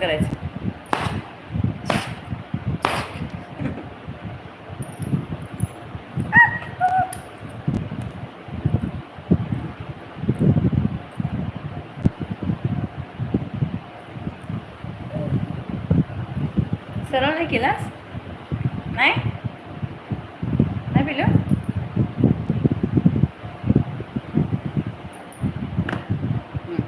करायचं. सरळ नाही केला नाही नाही पिलं हं.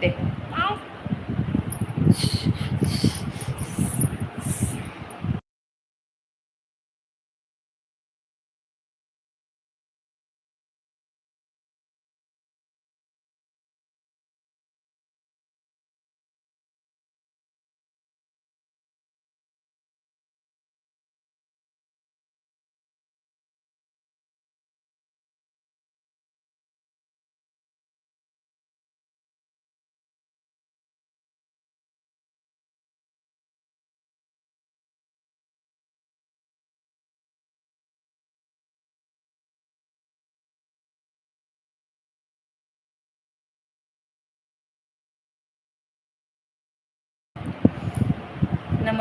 ते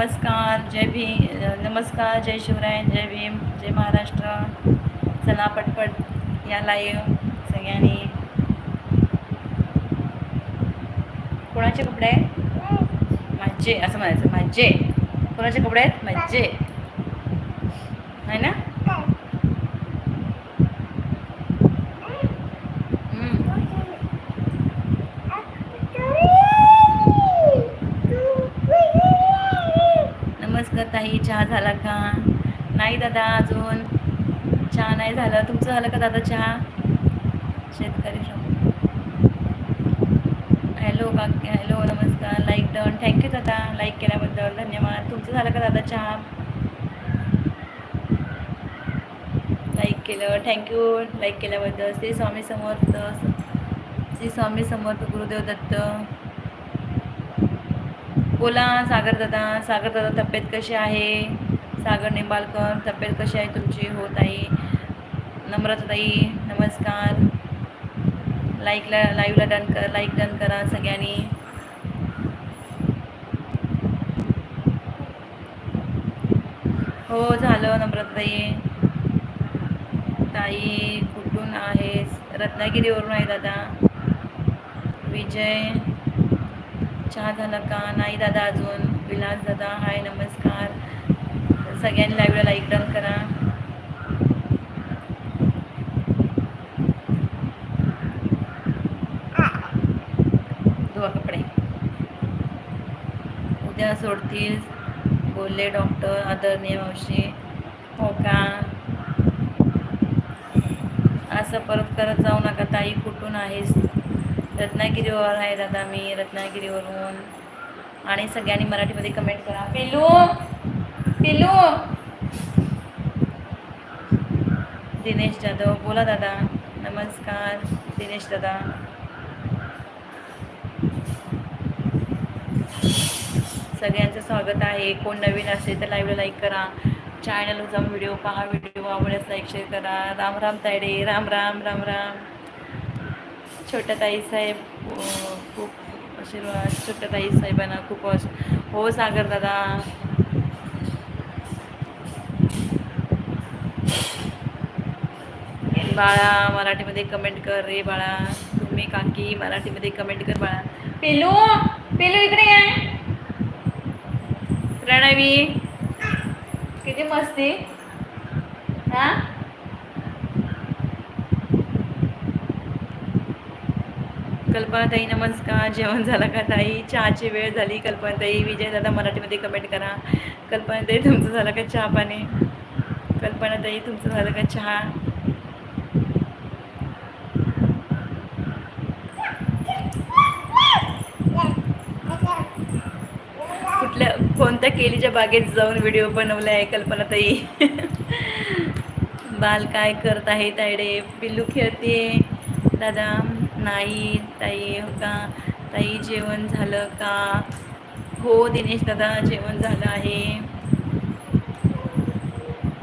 नमस्कार जय भीम नमस्कार जय शिवराय जय भीम जय महाराष्ट्र. चला पटपट या लाईव्ह सगळ्यांनी. कोणाचे कपडे आहेत? माझे असं म्हणायचं माझे. कोणाचे कपडे आहेत? माझे. आहे ना? ताई चहा झाला का? नाही दादा अजून चहा नाही झालं. तुमचं झालं का दादा चहा? शेतकरी हॅलो काकी हॅलो नमस्कार. लाईक डन थँक्यू दादा. लाईक केल्याबद्दल धन्यवाद. तुमचं झालं का दादा चहा? लाईक केलं. थँक्यू लाईक केल्याबद्दल. श्री स्वामी समर्थ. श्री स्वामी समर्थ गुरुदेव दत्त. बोला सागर दादा. सागर दादा तब्येत कशी आहे? सागर निंबाळकर तब्येत कशी आहे तुमची? हो ताई. नम्रता ताई नमस्कार लाईकला लाईव्हला डन कर लाईक डन करा सगळ्यांनी. हो झालं नम्रताई ताई ताई कुठून आहेस? रत्नागिरीवरून आहे दादा. विजय. चहा झाला का? नाही दादा अजून. विलास दादा हाय नमस्कार. सगळ्यांनी लाईव्हला लाईक डन करा. धुवा कपडे. उद्या सोडतील बोलले डॉक्टर आदरणीय मावशी. हो का? असं परत करत जाऊ नका. ताई कुठून आहेस? रत्नागिरीवर आहे दादा मी रत्नागिरीवरून. आणि सगळ्यांनी मराठीमध्ये कमेंट करा. पेलू पेलू दिनेश जाधव बोला दादा. नमस्कार दिनेश दादा. सगळ्यांचं स्वागत आहे. कोण नवीन असेल तर लाईव्हला लाईक करा. चॅनलवर जाऊन व्हिडिओ पहा व्हिडिओ आवडल्यास लाईक शेअर करा. राम राम तायडे राम राम राम राम. छोट्या ताई साहेब खूप आशीर्वाद छोट्या ताई साहेबांना खूप हो सागर दादा. बाळा मराठीमध्ये कमेंट कर रे बाळा. तुम्ही काकी मराठीमध्ये कमेंट कर बाळा. पेलू पेलू इकडे आहे प्रणवी किती मस्ती. हा? कल्पनाताई नमस्कार. जेवण झालं का ताई? चहाची वेळ झाली. कल्पनाताई विजय दादा मराठीमध्ये कमेंट करा. कल्पनाताई तुमचं झालं का चहा पाणी? कल्पनाताई तुमचं झालं का चहा? कुठल्या कोणत्या केलीच्या बागेत जाऊन व्हिडिओ बनवला आहे कल्पनाताई बाल काय करत आहे तायडे पिल्लू खेळते. दादा नाही ताई का ताई जेवण झालं का? हो दिनेश दादा जेवण झालं आहे.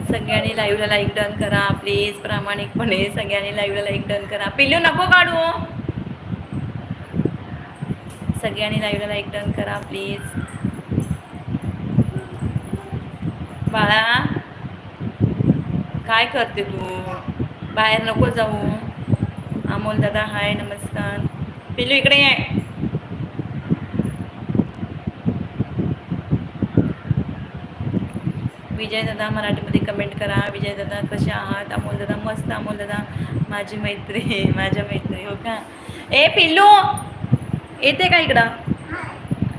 सगळ्यांनी लाईव्हला लाईक डन करा प्लीज प्रामाणिकपणे सगळ्यांनी लाईव्हला लाईक डन करा. पिल्लू नको काढू. सगळ्यांनी लाईव्हला लाईक डन करा प्लीज बाळा काय करते तू? बाहेर नको जाऊ. अमोल दादा हाय नमस्कार. पिल्लू इकडे आहे विजय दादा मराठीमध्ये कमेंट करा. विजय दादा कसे आहात? अमोल दादा मस्त. अमोल दादा माझी मैत्री माझ्या मैत्री हो का? ए पिल्लू! येते का इकडं?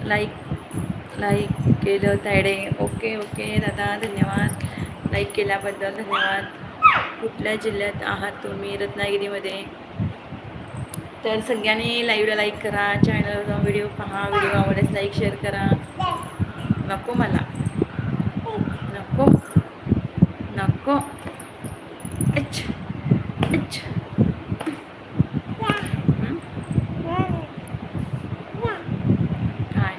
लाईक लाईक केलं तायडे. ओके ओके दादा धन्यवाद. लाईक केल्याबद्दल धन्यवाद. कुठल्या जिल्ह्यात आहात तुम्ही? रत्नागिरीमध्ये. तर सगळ्यांनी लाईव्हला लाईक करा चॅनलवर जाऊन व्हिडिओ पहा व्हिडिओ आवडल्यास लाईक शेअर करा. नको मला. नको. नको. अच्छा अच्छा हं? काय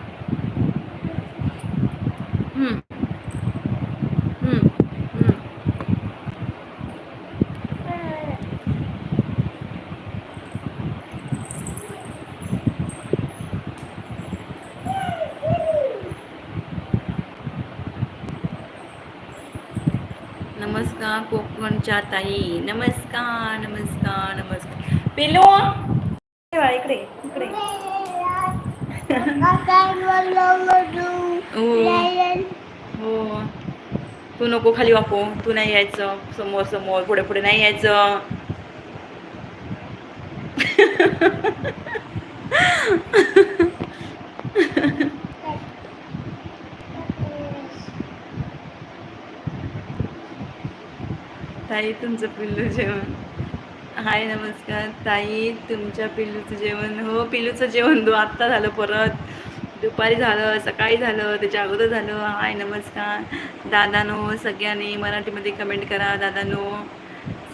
हं. हं. हं. नमस्कार कोकणच्या ताई. नमस्कार नमस्कार नमस्कार. पिलो इकडे इकडे. हो. हो. तू नको खाली वापू तू नाही यायचं. समोर समोर. पुढे पुढे नाही यायचं. ताई तुमचं पिल्लू जेवण. हाय नमस्कार. ताई तुमच्या पिल्लूचं जेवण. हो पिल्लूचं जेवण दो आत्ता झालं परत. दुपारी झालं सकाळी झालं त्याच्या अगोदर झालं. हाय नमस्कार. दादानो सगळ्यांनी मराठीमध्ये कमेंट करा. दादानो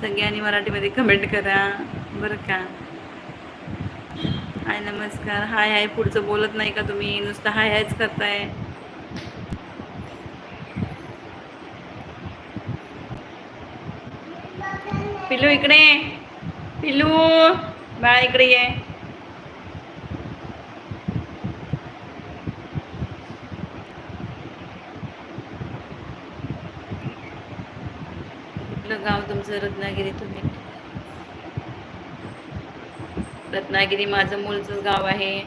सगळ्यांनी मराठीमध्ये कमेंट करा. बरं का? हाय नमस्कार. हाय हाय पुढचं बोलत नाही का तुम्ही? नुसतं हाय हायच करताय. पिल्लू इकडे पिल्लू बाळा इकडे ये. कुठलं गाव तुमचं? रत्नागिरी तुम्ही? रत्नागिरी माझं मूळचं गाव आहे.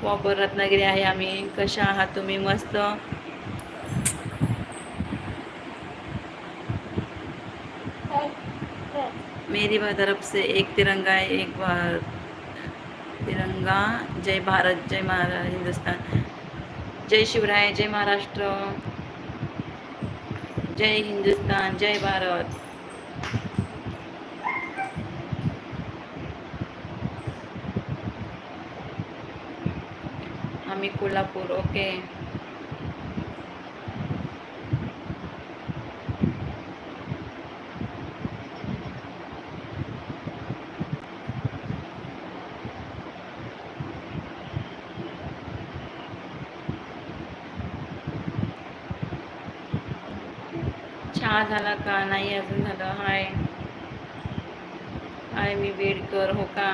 प्रॉपर रत्नागिरी आहे आम्ही. कशा आहात तुम्ही? मस्त. मेरी तरफ़ से एक तिरंगा है एक बार तिरंगा। जय भारत, जय महारा, हिंदुस्तान। जय शिवराय, जय महाराष्ट्र। जय हिंदुस्तान, जय भारत। आम्ही कोल्हापूर, ओके. झाला का? नाही अजून झालं. हाय. हाय मी बेडकर हो का?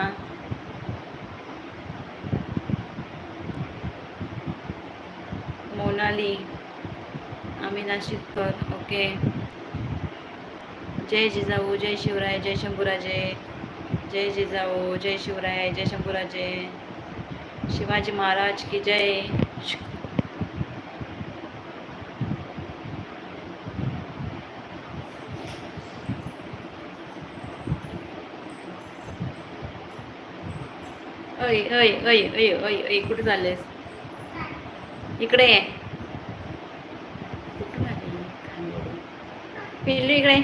मोनाली आम्ही नाशिककर ओके. जय जिजाऊ जय शिवराय जय शंभूराजे. जय जिजाऊ जय शिवराय जय शंभूराजे. शिवाजी महाराज की जय. अय अय अय अय अय अय कुठे चाललेस? इकडे ये. पिल्लू इकडे.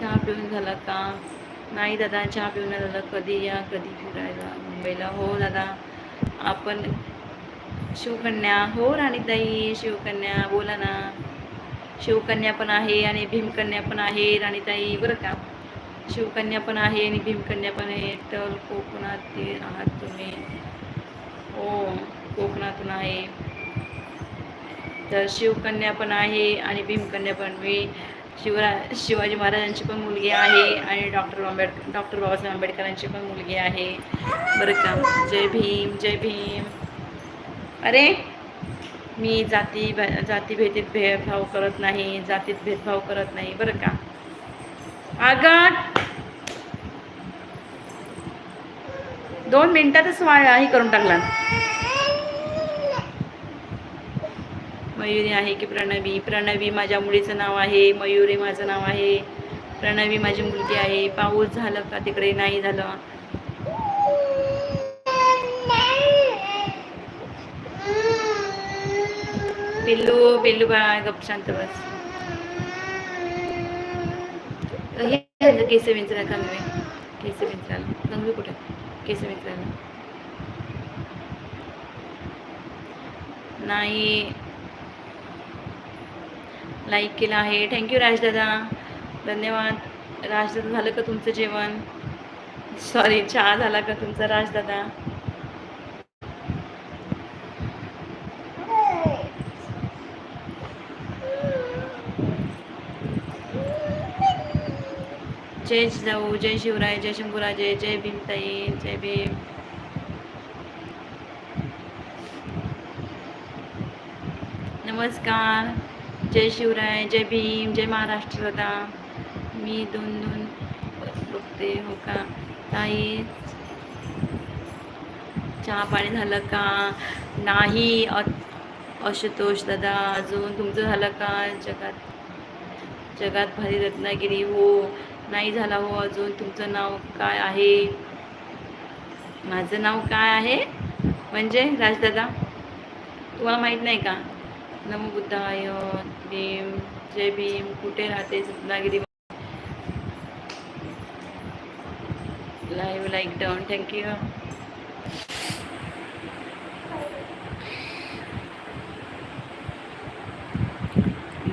चहा पिऊन झाला का? नाही दादा चहा पिऊन झाला झालं. कधी या कधी फिरायला? मुंबईला? हो दादा. आपण शिवकन्या हो राणीताई शिवकन्या बोला ना. शिवकन्या पण आहे आणि भीमकन्या पण आहे राणीताई बरं का. शिवकन्या पण आहे आणि भीमकन्या पण आहे. तर कोकणात आहात तुम्ही. हो कोकणातून आहे. तर शिवकन्या पण आहे आणि भीमकन्या पण. मी शिवरा शिवाजी महाराजांची पण मुलगी आहे आणि डॉक्टर आंबेडकर डॉक्टर बाबासाहेब आंबेडकरांची पण मुलगी आहे. बरं का. जय भीम जय भीम. अरे मी जाती जाती भेदीत भेदभाव करत नाही जातीत भेदभाव करत नाही बरं का? अगं दोन मिनिटातच वा हे करून टाकला. मयुरी आहे की प्रणवी? प्रणवी माझ्या मुलीचं नाव आहे मयुरी माझं नाव आहे. प्रणवी माझी मुलगी आहे. पाऊस झालं का तिकडे? नाही झालं. पिल्लू पिल्लू बा गपशांत बस. हे केस विंचरा कमी केस विंचरायला कमी कुठे? केस विंचरायला नाही. लाईक केलं आहे. थँक्यू राजदादा धन्यवाद. राजदादा झालं का तुमचं जेवण? सॉरी चहा झाला का तुमचा राजदादा जय जाऊ जय शिवराय जय शंभूराजे जय भीमताई जय भीम. नमस्कार. जय शिवराय जय भीम जय महाराष्ट्र दादा. मी दोन दोन बघते हो का? ताई चहा पाणी झालं का? नाही आशुतोष दादा अजून तुमचं झालं का? जगात जगात भारी रत्नागिरी हो. नाही झाला हो अजून. तुमचं नाव काय आहे? माझं नाव काय आहे? म्हणजे राजदादा. तुम्हाला माहीत नाही का? नमो बुद्धाय भीम जय भीम कुठे राहते Ratnagiri live like done thank you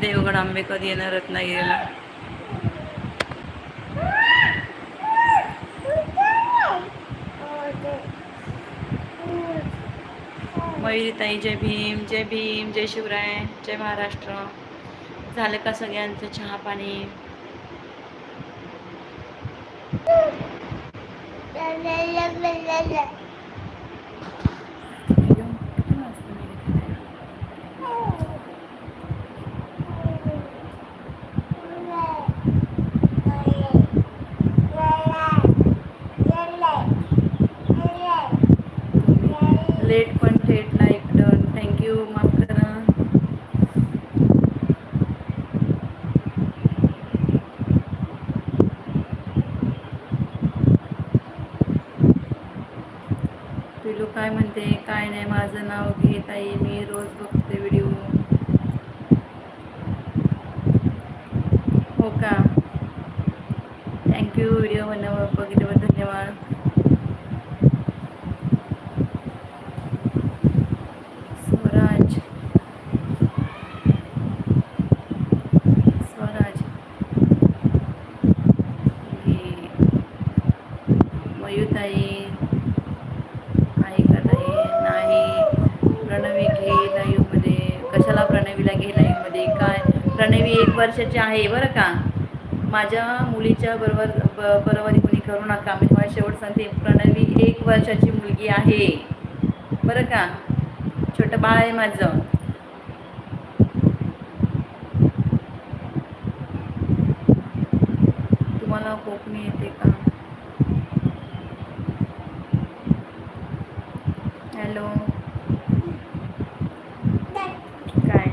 Devgad Ambekar येणार रत्नागिरीला मयुरीताई जय भीम जय भीम जय शिवराय जय महाराष्ट्र. झालं का सगळ्यांचं चहा पाणी लेट पण थेट लाईक डन थँक्यू माफ करा पिलू काय म्हणते काय नाही माझं नाव घेत आहे मी रोज बघते व्हिडिओ हो का? थँक्यू व्हिडिओ बनव बघितल्यावर धन्यवाद स्वराज स्वराज घे मयुताई आहे का ताई नाही प्रणवी घे लाईव्हमध्ये कशाला प्रणवीला घे लाईव्हमध्ये काय प्रणवी एक वर्षाची आहे बरं का? माझ्या मुलीच्या बरोबर ब बरोबरी कोणी करू नका. मी तुम्हाला शेवट सांगते प्रणवी एक वर्षाची मुलगी आहे. बरं का? छोटं बाळ आहे माझं. तुम्हाला कोकणी येते का हॅलो काय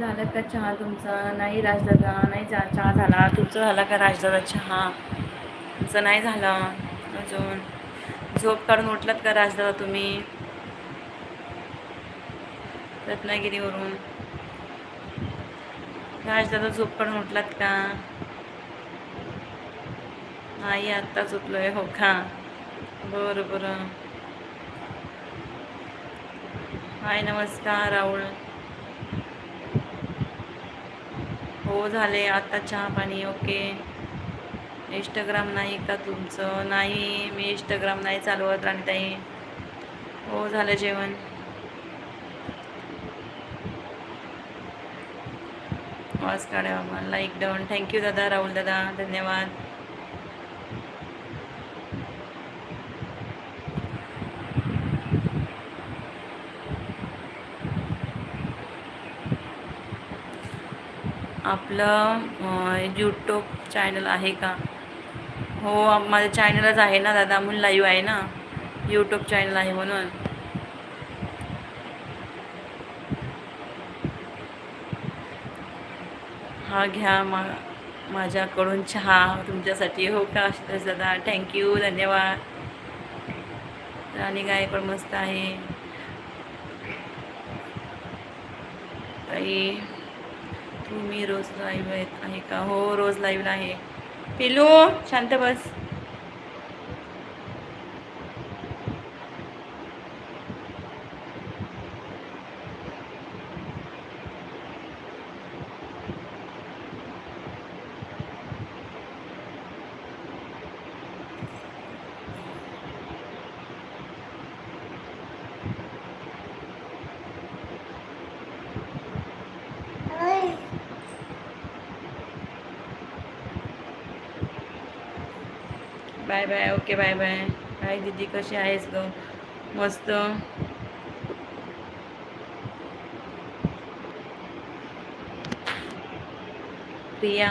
झालं का चहा तुमचा? नाही राजदादा नाही जा चहा झाला. तुमचं झाला का राजदादा चहा? तुमचं नाही झाला अजून. झोप काढून उठलात का राजदादा तुम्ही? रत्नागिरीवरून. राजदादा झोप काढून उठलात का? नाही आत्ता झोपलोय. हो का? बरं बरं. हाय नमस्कार राहुल. हो झाले. आता चहा पाणी ओके. इंस्टाग्राम नाही का तुमचं? नाही मी इंस्टाग्राम नाही चालवत राणीताई. हो झालं जेवण. वास काढा लाईक डाऊन थँक्यू दादा राहुल दादा. धन्यवाद. आपलं यूट्यूब चॅनल आहे का? हो माझं चॅनलच आहे ना दादा म्हणून लाईव्ह आहे ना. यूट्यूब चॅनल आहे म्हणून. हा घ्या मा माझ्याकडून चहा तुमच्यासाठी हो का? आशुतोष दादा थँक्यू धन्यवाद. राणी गाय पण मस्त आहे. ताई तुम्ही रोज लाईव्ह आहेत आहे का? हो रोज लाईव्ह आहे. पिलू शांत बस bye bye okay bye bye. काय दीदी कशी आहेस ग? मस्त. प्रिया.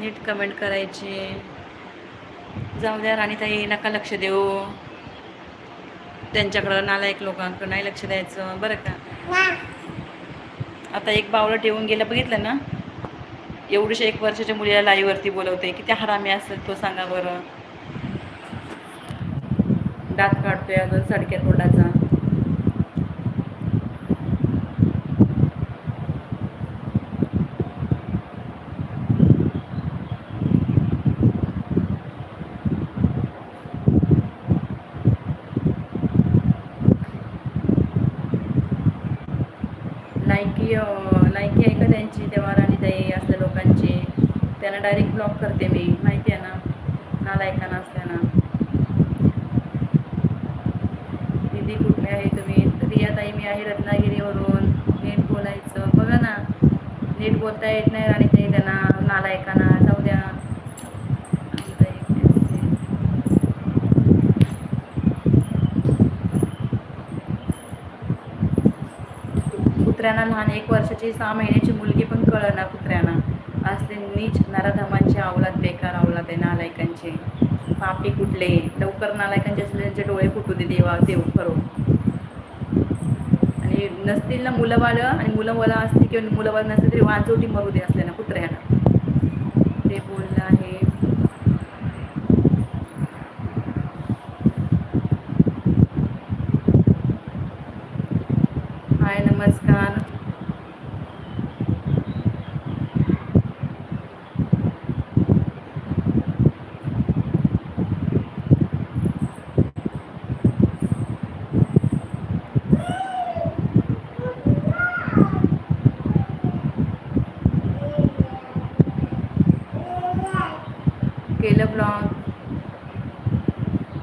नीट कमेंट करायची. जाऊ द्या राणीताई नका लक्ष देऊ. त्यांच्याकडं नालायक लोकांकडं नाही लक्ष द्यायचं. बरं का? आता एक बावलं ठेवून गेलं बघितलं ना? एवढीशा एक वर्षाच्या मुलीला लाईवरती बोलवते. किती हरामी असेल तो सांगा बरं. दात काढतोय अजून सडक्या तोंडाचा लायकी लायकी आहे का त्यांची तेव्हा राणीताई असल्या लोकांची त्यांना डायरेक्ट ब्लॉक करते मी. माहिती आहे ना नालायकांना असल्याना दिदी कुठे आहे तुम्ही? रियाताई मी आहे रत्नागिरीवरून. नीट बोलायचं. बघा ना. नीट बोलता येत नाही राणीताई त्यांना नालायकांना जाऊ द्या. कुत्र्यांना लहान एक वर्षाची सहा महिन्याची मुलगी पण कळना कुत्र्यांना. असले नीच नराधमांचे अवलाद बेकार अवलाद आहे नालायकांचे. पापी कुठले? लवकर नालायकांचे असले त्यांचे डोळे फुटू दे देवा देव खरो. आणि नसतील ना मुलं बाळ आणि मुलं मला असतील किंवा मुलं बाळ नसतील तरी वाजवटी मरू दे असले ना कुत्र्याला ते बोललं आहे हाय नमस्कार केलं ब्लॉग.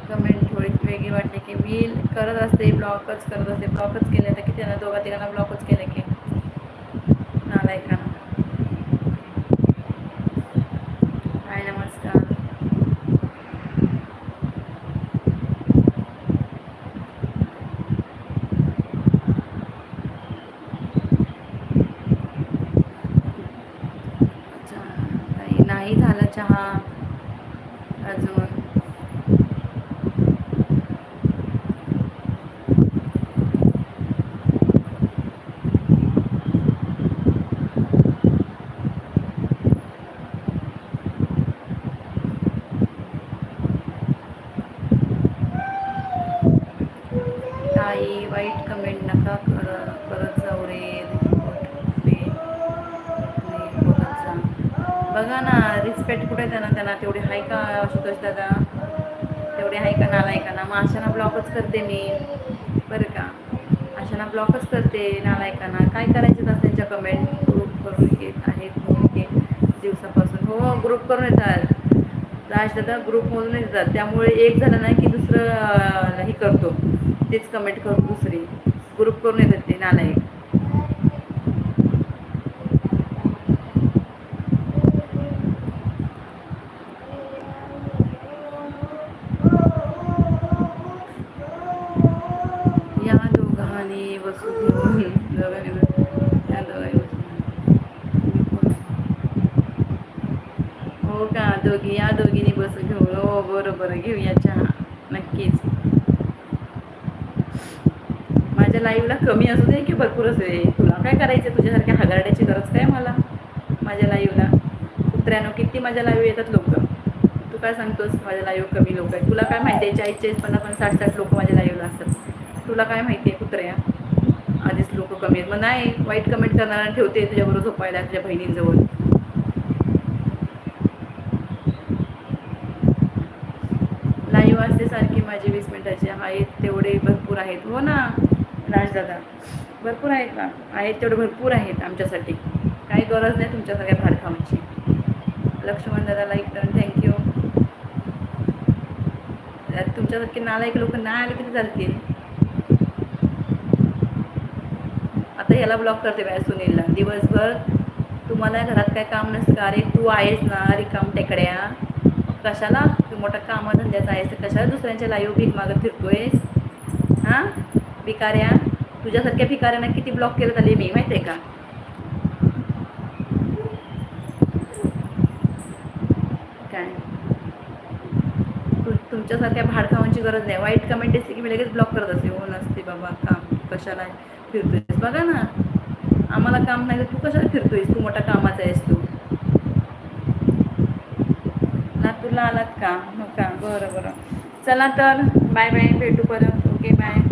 कमेंट थोडीच वेगळी वाटते की मी करत असते ब्लॉगच करत असते ब्लॉगच केले तर किती त्यांना दोघा तिघांना ब्लॉगच केले की. नालायकांना हाय नमस्कार अच्छा नाही नाही झाला चहा अजून आई वाईट कमेंट नका कर करत जाऊ रे रिपोर्ट पे नाही बोलत जा. बघा ना रिस्पेक्ट कुठे त्यांना त्यांना तेवढे आहे का आशुतोष दादा? तेवढे आहे का नालायकांना मग अशांना ब्लॉकच करते मी. बरं का? अशांना ब्लॉकच करते नालायकांना काय करायचे तर त्यांच्या कमेंट ग्रुप करून येत आहेत दिवसापासून. हो ग्रुप करून येतात. राज दादा ग्रुपमधून येतात. त्यामुळे एक झालं नाही की दुसरं हे करतो. तेच कमेंट करून दुसरी. ग्रुप करून येतात ते नालायक या दोघांनी वस्तू घेऊन दोघांनी या दोघांनी वस्तू हो का दोघी या दोघींनी बसून घेऊ हो बरोबर घेऊया चहा नक्कीच. माझ्या लाईव्हला कमी असू दे की भरपूर असू दे. तुला काय करायचं तुझ्यासारख्या हगारड्याची गरज काय मला? माझ्या लाईव्हला कुत्र्यानो किती माझ्या लाईव्ह येतात लोक? तू काय सांगतोस? माझ्या लाईव्ह कमी लोक आहेत. तुला काय माहिती आहे? चाळीस चाळीस पन्नास पन्नास साठ साठ लोक माझ्या लाईव्हला असतात. तुला काय माहिती आहे कुत्र्या? आधीच लोक कमी आहेत. मग नाही वाईट कमेंट करणारा ठेवते तुझ्याबरोबर झोपायला तुझ्या बहिणींजवळ लाईव्ह असते सारखी वीस मिनटाचे आहेत तेवढे भरपूर आहेत. हो ना राजदादा? भरपूर आहेत का? आहेत तेवढे भरपूर आहेत आमच्यासाठी. काही गरज नाही तुमच्या सगळ्या भाडकामाची लक्ष्मण दादा लाईक करून थँक्यू तुमच्यासारखे नालायक लोक नाही आले किती चालतील. आता ह्याला ब्लॉक करते बाय सुनीलला. दिवसभर तुम्हाला घरात काय काम नसतं का अरे तू आहेस ना रिकाम टेकड्या. कशाला? तू मोठा कामाधंद्याचा आहेस तर कशाला दुसऱ्यांच्या लाईव्ह भीक मागत फिरतोयस? हां? भिकाऱ्या तुझ्यासारख्या भिकाऱ्यांना किती ब्लॉक केलं आले मी माहिती आहे का? काय? तुमच्यासारख्या भाडखावांची गरज नाही. वाईट कमेंट असते की मी लगेच ब्लॉक करत असते. हो नसते बाबा काम कशाला फिरतोयस? बघा ना. आम्हाला काम नाही तर तू कशाला फिरतोयस? तू मोठा कामाचा आहेस तू. तुला आलात का? हो का? बरं बरं. चला तर बाय बाय भेटू परत. Okay bye.